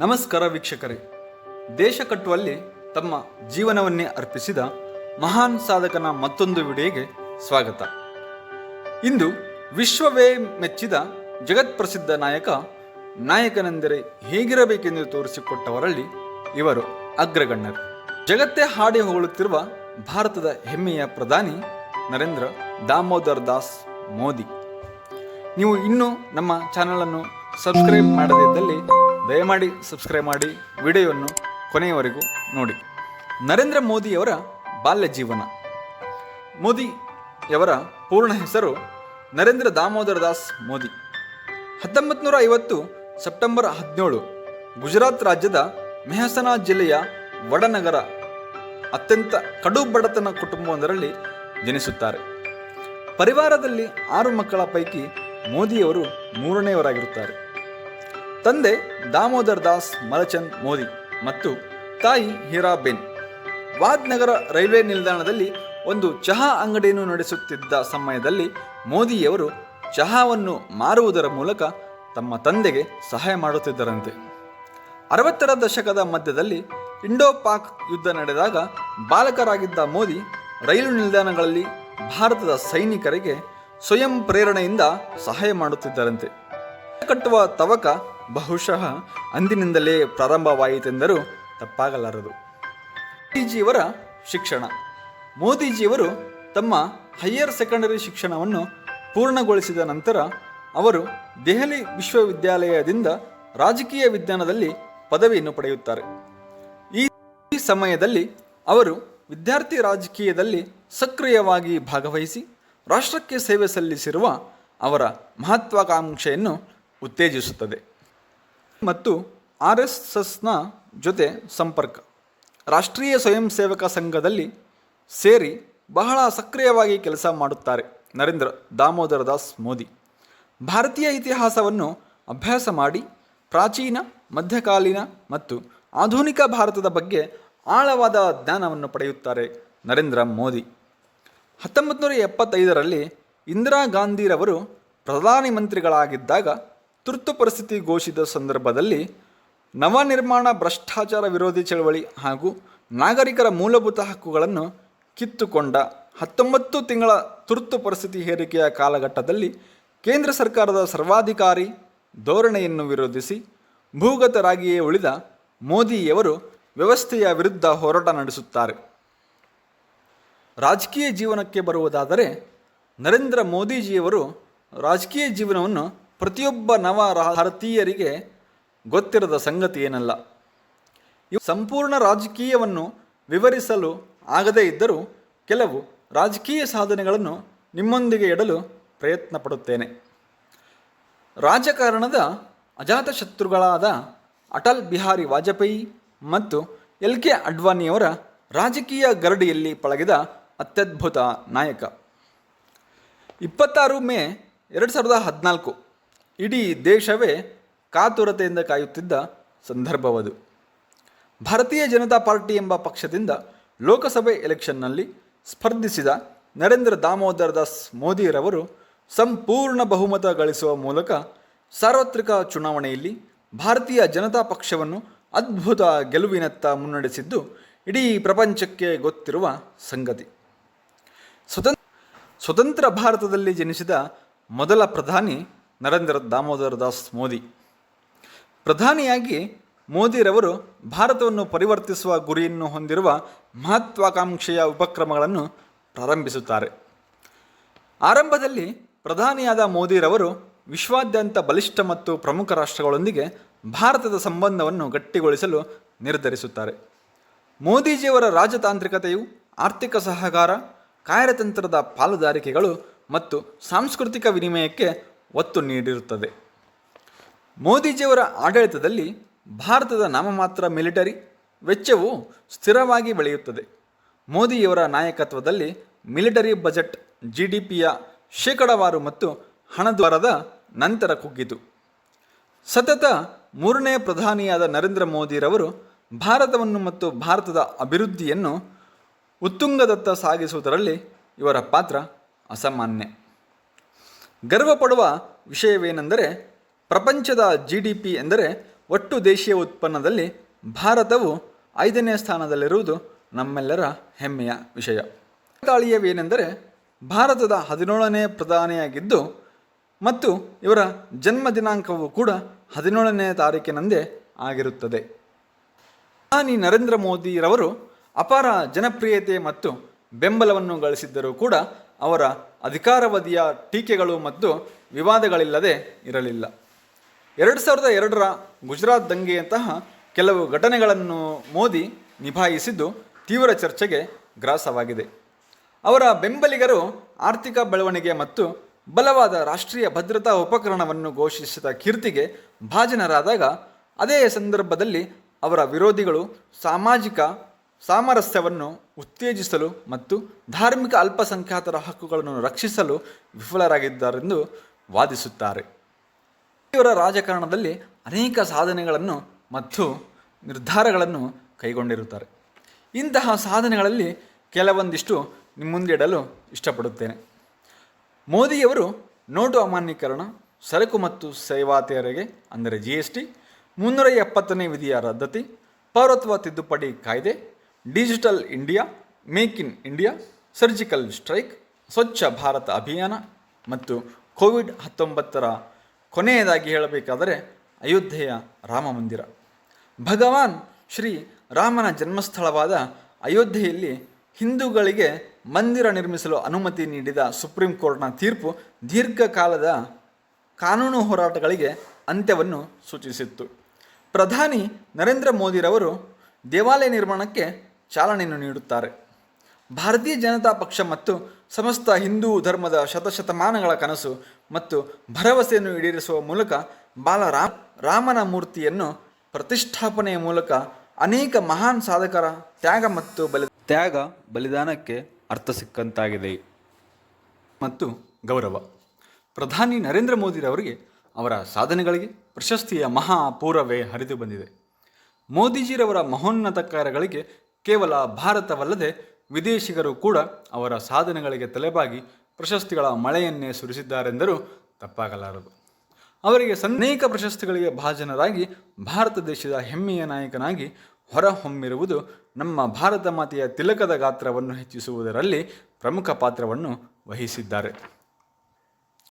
ನಮಸ್ಕಾರ ವೀಕ್ಷಕರೇ. ದೇಶ ಕಟ್ಟುವಲ್ಲಿ ತಮ್ಮ ಜೀವನವನ್ನೇ ಅರ್ಪಿಸಿದ ಮಹಾನ್ ಸಾಧಕನ ಮತ್ತೊಂದು ವಿಡಿಯೋಗೆ ಸ್ವಾಗತ. ಇಂದು ವಿಶ್ವವೇ ಮೆಚ್ಚಿದ ಜಗತ್ಪ್ರಸಿದ್ಧ ನಾಯಕ ನಾಯಕನೆಂದರೆ ಹೇಗಿರಬೇಕೆಂದು ತೋರಿಸಿಕೊಟ್ಟವರಲ್ಲಿ ಇವರು ಅಗ್ರಗಣ್ಯರು. ಜಗತ್ತೇ ಹಾಡಿ ಹೊಗಳುತ್ತಿರುವ ಭಾರತದ ಹೆಮ್ಮೆಯ ಪ್ರಧಾನಿ ನರೇಂದ್ರ ದಾಮೋದರ್ ದಾಸ್ ಮೋದಿ. ನೀವು ಇನ್ನೂ ನಮ್ಮ ಚಾನಲನ್ನು ಸಬ್ಸ್ಕ್ರೈಬ್ ಮಾಡದಿದ್ದಲ್ಲಿ ದಯಮಾಡಿ ಸಬ್ಸ್ಕ್ರೈಬ್ ಮಾಡಿ ವಿಡಿಯೋವನ್ನು ಕೊನೆಯವರೆಗೂ ನೋಡಿ. ನರೇಂದ್ರ ಮೋದಿಯವರ ಬಾಲ್ಯ ಜೀವನ. ಮೋದಿಯವರ ಪೂರ್ಣ ಹೆಸರು ನರೇಂದ್ರ ದಾಮೋದರ ದಾಸ್ ಮೋದಿ. ಹತ್ತೊಂಬತ್ತು ಐವತ್ತು ಸೆಪ್ಟೆಂಬರ್ ಹದಿನೇಳು ಗುಜರಾತ್ ರಾಜ್ಯದ ಮೆಹಸನಾ ಜಿಲ್ಲೆಯ ವಡನಗರ ಅತ್ಯಂತ ಕಡು ಬಡತನ ಕುಟುಂಬವೊಂದರಲ್ಲಿ ಜನಿಸುತ್ತಾರೆ. ಪರಿವಾರದಲ್ಲಿ ಆರು ಮಕ್ಕಳ ಪೈಕಿ ಮೋದಿಯವರು ಮೂರನೆಯವರಾಗಿರುತ್ತಾರೆ. ತಂದೆ ದಾಮೋದರ್ ದಾಸ್ ಮಲಚಂದ್ ಮೋದಿ ಮತ್ತು ತಾಯಿ ಹೀರಾಬೆನ್ ವಾದ್ನಗರ ರೈಲ್ವೆ ನಿಲ್ದಾಣದಲ್ಲಿ ಒಂದು ಚಹಾ ಅಂಗಡಿಯನ್ನು ನಡೆಸುತ್ತಿದ್ದ ಸಮಯದಲ್ಲಿ ಮೋದಿಯವರು ಚಹಾವನ್ನು ಮಾರುವುದರ ಮೂಲಕ ತಮ್ಮ ತಂದೆಗೆ ಸಹಾಯ ಮಾಡುತ್ತಿದ್ದರಂತೆ. ಅರವತ್ತರ ದಶಕದ ಮಧ್ಯದಲ್ಲಿ ಇಂಡೋ ಪಾಕ್ ಯುದ್ಧ ನಡೆದಾಗ ಬಾಲಕರಾಗಿದ್ದ ಮೋದಿ ರೈಲು ನಿಲ್ದಾಣಗಳಲ್ಲಿ ಭಾರತದ ಸೈನಿಕರಿಗೆ ಸ್ವಯಂ ಪ್ರೇರಣೆಯಿಂದ ಸಹಾಯ ಮಾಡುತ್ತಿದ್ದರಂತೆ. ಕಟ್ಟುವ ತವಕ ಬಹುಶಃ ಅಂದಿನಿಂದಲೇ ಪ್ರಾರಂಭವಾಯಿತೆಂದರೂ ತಪ್ಪಾಗಲಾರದು. ಮೋದಿಜಿಯವರ ಶಿಕ್ಷಣ. ಮೋದಿಜಿಯವರು ತಮ್ಮ ಹೈಯರ್ ಸೆಕೆಂಡರಿ ಶಿಕ್ಷಣವನ್ನು ಪೂರ್ಣಗೊಳಿಸಿದ ನಂತರ ಅವರು ದೆಹಲಿ ವಿಶ್ವವಿದ್ಯಾಲಯದಿಂದ ರಾಜಕೀಯ ವಿಜ್ಞಾನದಲ್ಲಿ ಪದವಿಯನ್ನು ಪಡೆಯುತ್ತಾರೆ. ಈ ಸಮಯದಲ್ಲಿ ಅವರು ವಿದ್ಯಾರ್ಥಿ ರಾಜಕೀಯದಲ್ಲಿ ಸಕ್ರಿಯವಾಗಿ ಭಾಗವಹಿಸಿ ರಾಷ್ಟ್ರಕ್ಕೆ ಸೇವೆ ಸಲ್ಲಿಸಿರುವ ಅವರ ಮಹತ್ವಾಕಾಂಕ್ಷೆಯನ್ನು ಉತ್ತೇಜಿಸುತ್ತದೆ. ಮತ್ತು ಆರ್ ಎಸ್ ಜೊತೆ ಸಂಪರ್ಕ. ರಾಷ್ಟ್ರೀಯ ಸ್ವಯಂ ಸೇವಕ ಸಂಘದಲ್ಲಿ ಸೇರಿ ಬಹಳ ಸಕ್ರಿಯವಾಗಿ ಕೆಲಸ ಮಾಡುತ್ತಾರೆ ನರೇಂದ್ರ ದಾಮೋದರ ದಾಸ್ ಮೋದಿ. ಭಾರತೀಯ ಇತಿಹಾಸವನ್ನು ಅಭ್ಯಾಸ ಮಾಡಿ ಪ್ರಾಚೀನ, ಮಧ್ಯಕಾಲೀನ ಮತ್ತು ಆಧುನಿಕ ಭಾರತದ ಬಗ್ಗೆ ಆಳವಾದ ಜ್ಞಾನವನ್ನು ಪಡೆಯುತ್ತಾರೆ ನರೇಂದ್ರ ಮೋದಿ. ಹತ್ತೊಂಬತ್ತು ನೂರ ಎಪ್ಪತ್ತೈದರಲ್ಲಿ ಇಂದಿರಾ ಗಾಂಧಿರವರು ಪ್ರಧಾನಿ ಮಂತ್ರಿಗಳಾಗಿದ್ದಾಗ ತುರ್ತು ಪರಿಸ್ಥಿತಿ ಘೋಷಿತ ಸಂದರ್ಭದಲ್ಲಿ ನವನಿರ್ಮಾಣ ಭ್ರಷ್ಟಾಚಾರ ವಿರೋಧಿ ಚಳವಳಿ ಹಾಗೂ ನಾಗರಿಕರ ಮೂಲಭೂತ ಹಕ್ಕುಗಳನ್ನು ಕಿತ್ತುಕೊಂಡ ಹತ್ತೊಂಬತ್ತು ತಿಂಗಳ ತುರ್ತು ಪರಿಸ್ಥಿತಿ ಹೇರಿಕೆಯ ಕಾಲಘಟ್ಟದಲ್ಲಿ ಕೇಂದ್ರ ಸರ್ಕಾರದ ಸರ್ವಾಧಿಕಾರಿ ಧೋರಣೆಯನ್ನು ವಿರೋಧಿಸಿ ಭೂಗತರಾಗಿಯೇ ಉಳಿದ ಮೋದಿಯವರು ವ್ಯವಸ್ಥೆಯ ವಿರುದ್ಧ ಹೋರಾಟ ನಡೆಸುತ್ತಾರೆ. ರಾಜಕೀಯ ಜೀವನಕ್ಕೆ ಬರುವುದಾದರೆ ನರೇಂದ್ರ ಮೋದಿಜಿಯವರು ರಾಜಕೀಯ ಜೀವನವನ್ನು ಪ್ರತಿಯೊಬ್ಬ ನವ ಭಾರತೀಯರಿಗೆ ಗೊತ್ತಿರದ ಸಂಗತಿ ಏನಲ್ಲ. ಇವು ಸಂಪೂರ್ಣ ರಾಜಕೀಯವನ್ನು ವಿವರಿಸಲು ಆಗದೇ ಇದ್ದರೂ ಕೆಲವು ರಾಜಕೀಯ ಸಾಧನೆಗಳನ್ನು ನಿಮ್ಮೊಂದಿಗೆ ಇಡಲು ಪ್ರಯತ್ನ ಪಡುತ್ತೇನೆ. ರಾಜಕಾರಣದ ಅಜಾತಶತ್ರುಗಳಾದ ಅಟಲ್ ಬಿಹಾರಿ ವಾಜಪೇಯಿ ಮತ್ತು ಎಲ್ ಕೆ ಅಡ್ವಾಣಿಯವರ ರಾಜಕೀಯ ಗರಡಿಯಲ್ಲಿ ಪಳಗಿದ ಅತ್ಯದ್ಭುತ ನಾಯಕ. ಇಪ್ಪತ್ತಾರು ಮೇ ಎರಡು ಸಾವಿರದ ಹದಿನಾಲ್ಕು ಇಡೀ ದೇಶವೇ ಕಾತುರತೆಯಿಂದ ಕಾಯುತ್ತಿದ್ದ ಸಂದರ್ಭವದು. ಭಾರತೀಯ ಜನತಾ ಪಾರ್ಟಿ ಎಂಬ ಪಕ್ಷದಿಂದ ಲೋಕಸಭೆ ಎಲೆಕ್ಷನ್ನಲ್ಲಿ ಸ್ಪರ್ಧಿಸಿದ ನರೇಂದ್ರ ದಾಮೋದರ್ ದಾಸ್ ಮೋದಿರವರು ಸಂಪೂರ್ಣ ಬಹುಮತ ಗಳಿಸುವ ಮೂಲಕ ಸಾರ್ವತ್ರಿಕ ಚುನಾವಣೆಯಲ್ಲಿ ಭಾರತೀಯ ಜನತಾ ಪಕ್ಷವನ್ನು ಅದ್ಭುತ ಗೆಲುವಿನತ್ತ ಮುನ್ನಡೆಸಿದ್ದು ಇಡೀ ಪ್ರಪಂಚಕ್ಕೆ ಗೊತ್ತಿರುವ ಸಂಗತಿ. ಸ್ವತಂತ್ರ ಸ್ವತಂತ್ರ ಭಾರತದಲ್ಲಿ ಜನಿಸಿದ ಮೊದಲ ಪ್ರಧಾನಿ ನರೇಂದ್ರ ದಾಮೋದರ ದಾಸ್ ಮೋದಿ. ಪ್ರಧಾನಿಯಾಗಿ ಮೋದಿರವರು ಭಾರತವನ್ನು ಪರಿವರ್ತಿಸುವ ಗುರಿಯನ್ನು ಹೊಂದಿರುವ ಮಹತ್ವಾಕಾಂಕ್ಷೆಯ ಉಪಕ್ರಮಗಳನ್ನು ಪ್ರಾರಂಭಿಸುತ್ತಾರೆ. ಆರಂಭದಲ್ಲಿ ಪ್ರಧಾನಿಯಾದ ಮೋದಿರವರು ವಿಶ್ವಾದ್ಯಂತ ಬಲಿಷ್ಠ ಮತ್ತು ಪ್ರಮುಖ ರಾಷ್ಟ್ರಗಳೊಂದಿಗೆ ಭಾರತದ ಸಂಬಂಧವನ್ನು ಗಟ್ಟಿಗೊಳಿಸಲು ನಿರ್ಧರಿಸುತ್ತಾರೆ. ಮೋದಿಜಿಯವರ ರಾಜತಾಂತ್ರಿಕತೆಯು ಆರ್ಥಿಕ ಸಹಕಾರ, ಕಾರ್ಯತಂತ್ರದ ಪಾಲುದಾರಿಕೆಗಳು ಮತ್ತು ಸಾಂಸ್ಕೃತಿಕ ವಿನಿಮಯಕ್ಕೆ ಒತ್ತು ನೀಡಿರುತ್ತದೆ. ಮೋದಿಜಿಯವರ ಆಡಳಿತದಲ್ಲಿ ಭಾರತದ ನಾಮಮಾತ್ರ ಮಿಲಿಟರಿ ವೆಚ್ಚವು ಸ್ಥಿರವಾಗಿ ಬೆಳೆಯುತ್ತದೆ. ಮೋದಿಯವರ ನಾಯಕತ್ವದಲ್ಲಿ ಮಿಲಿಟರಿ ಬಜೆಟ್ ಜಿ ಡಿ ಪಿಯ ಶೇಕಡವಾರು ಮತ್ತು ಹಣದ್ವಾರದ ನಂತರ ಕುಗ್ಗಿತು. ಸತತ ಮೂರನೇ ಪ್ರಧಾನಿಯಾದ ನರೇಂದ್ರ ಮೋದಿರವರು ಭಾರತವನ್ನು ಮತ್ತು ಭಾರತದ ಅಭಿವೃದ್ಧಿಯನ್ನು ಉತ್ತುಂಗದತ್ತ ಸಾಗಿಸುವುದರಲ್ಲಿ ಇವರ ಪಾತ್ರ ಅಸಾಮಾನ್ಯ. ಗರ್ವಪಡುವ ವಿಷಯವೇನೆಂದರೆ ಪ್ರಪಂಚದ ಜಿ ಡಿ ಪಿ ಎಂದರೆ ಒಟ್ಟು ದೇಶೀಯ ಉತ್ಪನ್ನದಲ್ಲಿ ಭಾರತವು ಐದನೇ ಸ್ಥಾನದಲ್ಲಿರುವುದು ನಮ್ಮೆಲ್ಲರ ಹೆಮ್ಮೆಯ ವಿಷಯ. ತಾಳೀಯವೇನೆಂದರೆ ಭಾರತದ ಹದಿನೇಳನೇ ಪ್ರಧಾನಿಯಾಗಿದ್ದು ಮತ್ತು ಇವರ ಜನ್ಮ ದಿನಾಂಕವು ಕೂಡ ಹದಿನೇಳನೇ ತಾರೀಕಿನಂದೇ ಆಗಿರುತ್ತದೆ. ಪ್ರಧಾನಿ ನರೇಂದ್ರ ಮೋದಿರವರು ಅಪಾರ ಜನಪ್ರಿಯತೆ ಮತ್ತು ಬೆಂಬಲವನ್ನು ಗಳಿಸಿದ್ದರೂ ಕೂಡ ಅವರ ಅಧಿಕಾರವಧಿಯ ಟೀಕೆಗಳು ಮತ್ತು ವಿವಾದಗಳಿಲ್ಲದೆ ಇರಲಿಲ್ಲ. ಎರಡು ಸಾವಿರದ ಎರಡರ ಗುಜರಾತ್ ದಂಗೆಯಂತಹ ಕೆಲವು ಘಟನೆಗಳನ್ನು ಮೋದಿ ನಿಭಾಯಿಸಿದ್ದು ತೀವ್ರ ಚರ್ಚೆಗೆ ಗ್ರಾಸವಾಗಿದೆ. ಅವರ ಬೆಂಬಲಿಗರು ಆರ್ಥಿಕ ಬೆಳವಣಿಗೆ ಮತ್ತು ಬಲವಾದ ರಾಷ್ಟ್ರೀಯ ಭದ್ರತಾ ಉಪಕರಣವನ್ನು ಘೋಷಿಸಿದ ಕೀರ್ತಿಗೆ ಭಾಜನರಾದಾಗ, ಅದೇ ಸಂದರ್ಭದಲ್ಲಿ ಅವರ ವಿರೋಧಿಗಳು ಸಾಮಾಜಿಕ ಸಾಮರಸ್ಯವನ್ನು ಉತ್ತೇಜಿಸಲು ಮತ್ತು ಧಾರ್ಮಿಕ ಅಲ್ಪಸಂಖ್ಯಾತರ ಹಕ್ಕುಗಳನ್ನು ರಕ್ಷಿಸಲು ವಿಫಲರಾಗಿದ್ದಾರೆಂದು ವಾದಿಸುತ್ತಾರೆ. ಇವರ ರಾಜಕಾರಣದಲ್ಲಿ ಅನೇಕ ಸಾಧನೆಗಳನ್ನು ಮತ್ತು ನಿರ್ಧಾರಗಳನ್ನು ಕೈಗೊಂಡಿರುತ್ತಾರೆ. ಇಂತಹ ಸಾಧನೆಗಳಲ್ಲಿ ಕೆಲವೊಂದಿಷ್ಟು ನಿಮ್ಮ ಇಷ್ಟಪಡುತ್ತೇನೆ. ಮೋದಿಯವರು ನೋಟು ಅಮಾನ್ಯೀಕರಣ, ಸರಕು ಮತ್ತು ಸೇವಾ ತೆರಿಗೆ, ಅಂದರೆ ಜಿ ಎಸ್ ಟಿ ಮುನ್ನೂರ ಎಪ್ಪತ್ತನೇ ವಿಧಿಯ ರದ್ದತಿ, ಪೌರತ್ವ ತಿದ್ದುಪಡಿ ಕಾಯ್ದೆ digital India, make in India, surgical strike, Swachh Bharat Abhiyan ಮತ್ತು ಕೋವಿಡ್ ಹತ್ತೊಂಬತ್ತರ ಕೊನೆಯದಾಗಿ ಹೇಳಬೇಕಾದರೆ ಅಯೋಧ್ಯೆಯ ರಾಮ ಮಂದಿರ. ಭಗವಾನ್ ಶ್ರೀ ರಾಮನ ಜನ್ಮಸ್ಥಳವಾದ ಅಯೋಧ್ಯೆಯಲ್ಲಿ ಹಿಂದೂಗಳಿಗೆ ಮಂದಿರ ನಿರ್ಮಿಸಲು ಅನುಮತಿ ನೀಡಿದ ಸುಪ್ರೀಂ ಕೋರ್ಟ್ನ ತೀರ್ಪು ದೀರ್ಘಕಾಲದ ಕಾನೂನು ಹೋರಾಟಗಳಿಗೆ ಅಂತ್ಯವನ್ನು ಸೂಚಿಸಿತ್ತು. ಪ್ರಧಾನಿ ನರೇಂದ್ರ ಮೋದಿರವರು ದೇವಾಲಯ ನಿರ್ಮಾಣಕ್ಕೆ ಚಾಲನೆಯನ್ನು ನೀಡುತ್ತಾರೆ. ಭಾರತೀಯ ಜನತಾ ಪಕ್ಷ ಮತ್ತು ಸಮಸ್ತ ಹಿಂದೂ ಧರ್ಮದ ಶತಶತಮಾನಗಳ ಕನಸು ಮತ್ತು ಭರವಸೆಯನ್ನು ಈಡೇರಿಸುವ ಮೂಲಕ ಬಾಲರಾಮ್ ರಾಮನ ಮೂರ್ತಿಯನ್ನು ಪ್ರತಿಷ್ಠಾಪನೆಯ ಮೂಲಕ ಅನೇಕ ಮಹಾನ್ ಸಾಧಕರ ತ್ಯಾಗ ಮತ್ತು ಬಲಿ ತ್ಯಾಗ ಬಲಿದಾನಕ್ಕೆ ಅರ್ಥ ಸಿಕ್ಕಂತಾಗಿದೆ. ಮತ್ತು ಗೌರವ. ಪ್ರಧಾನಿ ನರೇಂದ್ರ ಮೋದಿರವರಿಗೆ ಅವರ ಸಾಧನೆಗಳಿಗೆ ಪ್ರಶಸ್ತಿಯ ಮಹಾಪೂರವೇ ಹರಿದು ಬಂದಿದೆ. ಮೋದಿಜಿರವರ ಮಹೋನ್ನತ ಕಾರ್ಯಗಳಿಗೆ ಕೇವಲ ಭಾರತವಲ್ಲದೆ ವಿದೇಶಿಗರು ಕೂಡ ಅವರ ಸಾಧನೆಗಳಿಗೆ ತಲೆಬಾಗಿ ಪ್ರಶಸ್ತಿಗಳ ಮಳೆಯನ್ನೇ ಸುರಿಸಿದ್ದಾರೆಂದರೂ ತಪ್ಪಾಗಲಾರದು. ಅವರಿಗೆ ಸನ್ನೇಕ ಪ್ರಶಸ್ತಿಗಳಿಗೆ ಭಾಜನರಾಗಿ ಭಾರತ ದೇಶದ ಹೆಮ್ಮೆಯ ನಾಯಕನಾಗಿ ಹೊರಹೊಮ್ಮಿರುವುದು ನಮ್ಮ ಭಾರತ ಮಾತೆಯ ತಿಲಕದ ಗಾತ್ರವನ್ನು ಹೆಚ್ಚಿಸುವುದರಲ್ಲಿ ಪ್ರಮುಖ ಪಾತ್ರವನ್ನು ವಹಿಸಿದ್ದಾರೆ.